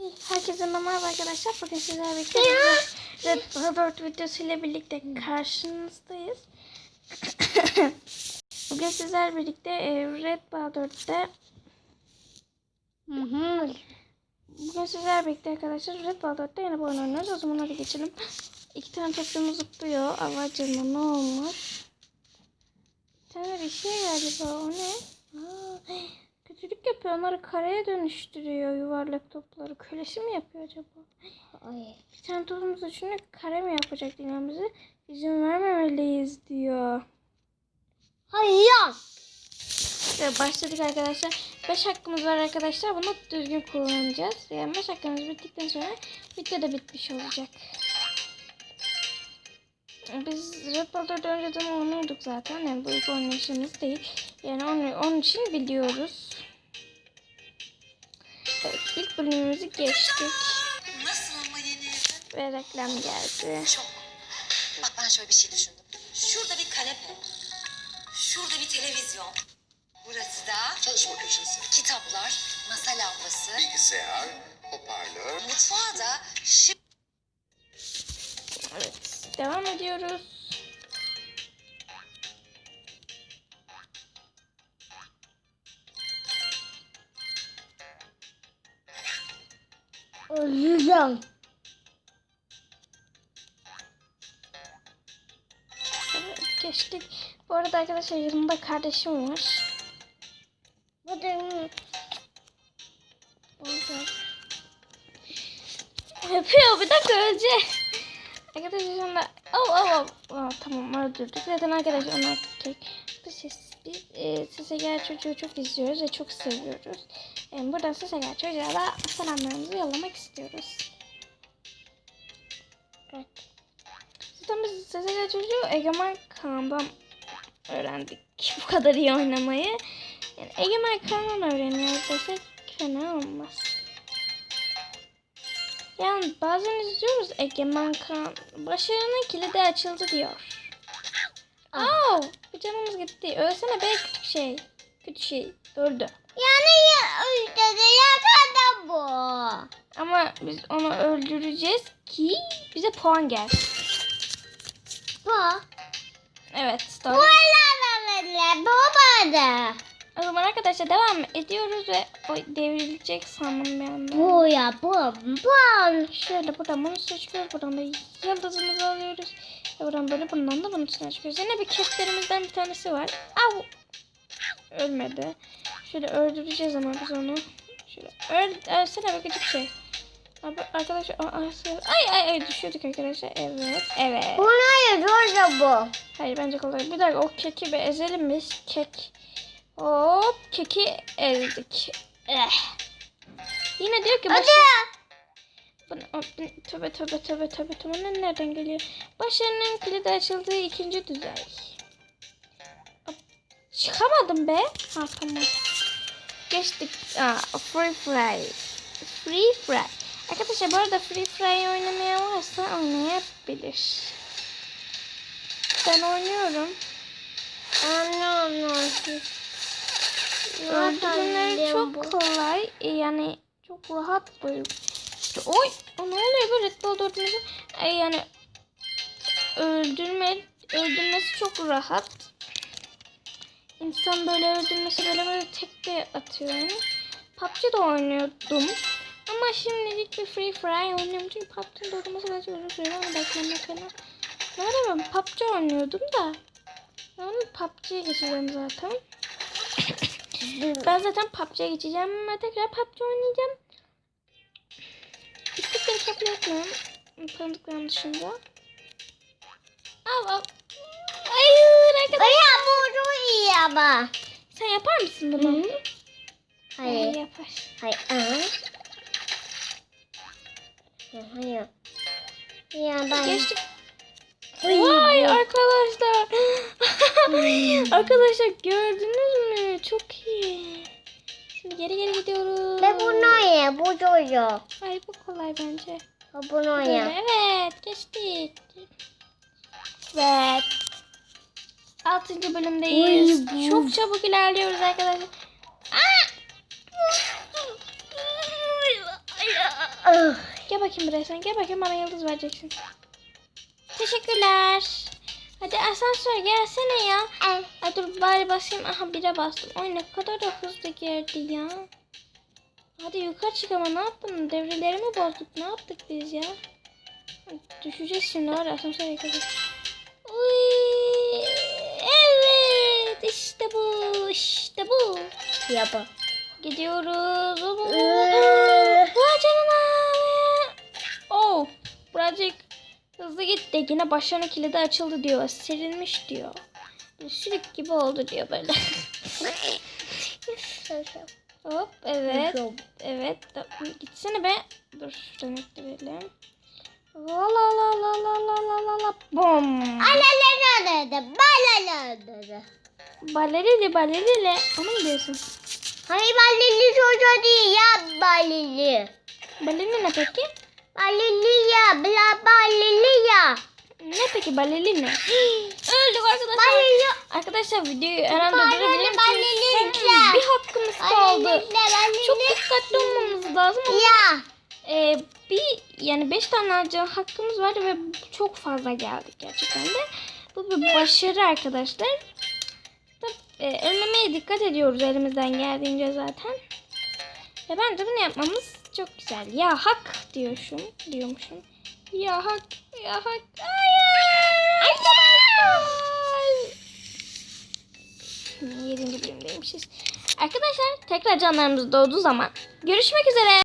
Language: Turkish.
Herkese merhaba arkadaşlar. Bugün sizlerle birlikte Red Alert videosu ile birlikte karşınızdayız. Bugün sizlerle birlikte e, Red Alert'te Bugün sizlerle birlikte arkadaşlar Red Alert'te yeni bir oyun oynuyoruz. O zaman hadi geçelim. İki tane çocuğumuz zıplıyor. Canına ne olmuş? Bir tane bir şey galiba o ne? Yapıyor. Onları kareye dönüştürüyor yuvarlak topları. Kölesi mi yapıyor acaba? Hayır. Bir tane topumuz düşünüyor kare mi yapacak dinamimizi? İzin vermemeliyiz diyor. Hayır. Ve başladık arkadaşlar. 5 hakkımız var arkadaşlar. Bunu düzgün kullanacağız. Yani 5 hakkımız bittikten sonra video da bitmiş olacak. Biz Bull'da önceden oynuyorduk zaten. Yani bu ilk oynayışımız değil. Yani onu, onun için biliyoruz. Bölümümüzü geçtik. Nasıl ama yeni evin? Ve reklam geldi. Çok. Bak ben şöyle bir şey düşündüm. Şurada bir kanepe. Şurada bir televizyon. Burası da Çalışma köşesi, kitaplar, masa lambası. bilgisayar, hoparlör, Mutfağa da şık Evet, devam ediyoruz. Öleceğim. Evet, geçtik. Bu arada arkadaşlar yanımda kardeşim var. Bu da Orada. Yapıyor bir dakika ölecek. Arkadaşlar anda oh, oh, oh. Aa, tamam öldürdük. Zaten arkadaşlar onlar erkek. Ses, biz e, Sese Gel Çocuğu çok izliyoruz ve çok seviyoruz. E, buradan Sese Gel Çocuğ'a da selamlarımızı yollamak istiyoruz. Evet. Zaten biz Sese Gel Çocuğu Egemen Kaan'dan öğrendik bu kadar iyi oynamayı. Yani Egemen Kaan'dan öğreniyoruz desek fena olmaz. Yani bazen izliyoruz Egemen Kaan. Başarının kilidi açıldı diyor. Bir canımız gitti. Ölsene be küçük şey. Kötü şey. Öldü. yani ya öldü ya bu. Ama biz onu öldüreceğiz ki bize puan gelsin. Bu. Evet. Bu Doğru. la la la da. O zaman arkadaşlar devam ediyoruz ve o devrilecek sandım bir anda. Bu ya bu bu. Şöyle buradan bunu seçiyoruz. Buradan da yıldızımızı alıyoruz. Ve buradan böyle bundan da bunun üstüne çıkıyoruz. Yine bir ketlerimizden bir tanesi var. Au! Ölmedi. Şöyle öldüreceğiz ama biz onu. Şöyle öl, ölsene küçük şey. Abi arkadaşlar ay ay ay düşüyorduk arkadaşlar. Evet. Evet. Bu ne ya bu. Hayır bence kolay. Bir dakika o keki bir ezelim biz. Kek. Hop keki ezdik. Eh. Yine diyor ki başı- Bana, tövbe tövbe tövbe tövbe tövbe ne nereden geliyor? Başarının kilidi açıldığı ikinci düzey. Çıkamadım be. Ha tamam. Geçtik. Aa, free fry. Free fry. Arkadaşlar bu arada free fry oynamaya varsa oynayabilir. Ben oynuyorum. Anne anne. Öldürümleri çok kolay. E, Yani çok rahat böyle. Oy! O ne oluyor böyle Red Bull? E, yani öldürme öldürmesi çok rahat. İnsan böyle öldürmesi böyle böyle tek de atıyor yani. PUBG'de oynuyordum. Ama şimdilik bir Free Fire oynuyorum. Çünkü PUBG'nin durdurması biraz uzun sürüyor ama beklemek falan. Nerede ben PUBG oynuyordum da. Ben PUBG'ye geçeceğim zaten. Ben zaten PUBG'ye geçeceğim ve tekrar PUBG oynayacağım. İstekleri kabul etmiyorum. Tanıdıklarım dışında. Al al. Hayır arkadaşlar. Ya bu çok iyi ama. Sen yapar mısın bunu? Hayır. yapar. Hayır. Aa. Hayır. Ya ben. Geçtik. Ay, Vay arkadaşlar. arkadaşlar gördünüz mü? Çok iyi. Şimdi geri geri gidiyoruz. Ve bunu ye. Bu çocuğu. Ay bu kolay bence. Bunu ye. evet geçtik. Evet. 6. bölümdeyiz. Oy, bu- Çok çabuk ilerliyoruz arkadaşlar. Aa! Ah. Gel bakayım buraya sen. Gel bakayım bana yıldız vereceksin. Teşekkürler. Hadi asansör gelsene ya. Ay. Ay dur bari basayım. Aha bire bastım. Ay ne kadar da hızlı geldi ya. Hadi yukarı çık ama ne yaptın? Devreleri mi bozduk? Ne yaptık biz ya? Düşeceğiz şimdi var ya asansör yakalayacağız. Uy, evet işte bu işte bu. Yapı. Gidiyoruz. Ee. Gitti. Yine başlarının kilidi açıldı diyor. Serilmiş diyor. Sülük gibi oldu diyor böyle. Hop evet. Evet. Gitsene be. Dur şuradan ekleyelim. La la la la la la la la la bom. Balalar nerede? Balerili balerili. Onu mu diyorsun? Hayır balili çocuğu değil ya balili. Balerili ne peki? Balili ya bla balili ya. Ne peki balerili ne? Öldük arkadaşlar. Balili. Arkadaşlar videoyu Baleli, baleli, misiniz? ya. Bir hakkımız kaldı. Çok dikkatli olmamız lazım. ama, Ya. e, bir yani 5 tane harcayan hakkımız vardı ve çok fazla geldik gerçekten de. Bu bir başarı arkadaşlar. Tabii, e, önlemeye dikkat ediyoruz elimizden geldiğince zaten. Ve bence bunu yapmamız çok güzel. Ya hak diyormuşum. diyormuşum. Ya hak, ya hak. Hayır. Arkadaşlar. Yedinci bölümdeymişiz. Arkadaşlar tekrar canlarımız doğduğu zaman görüşmek üzere.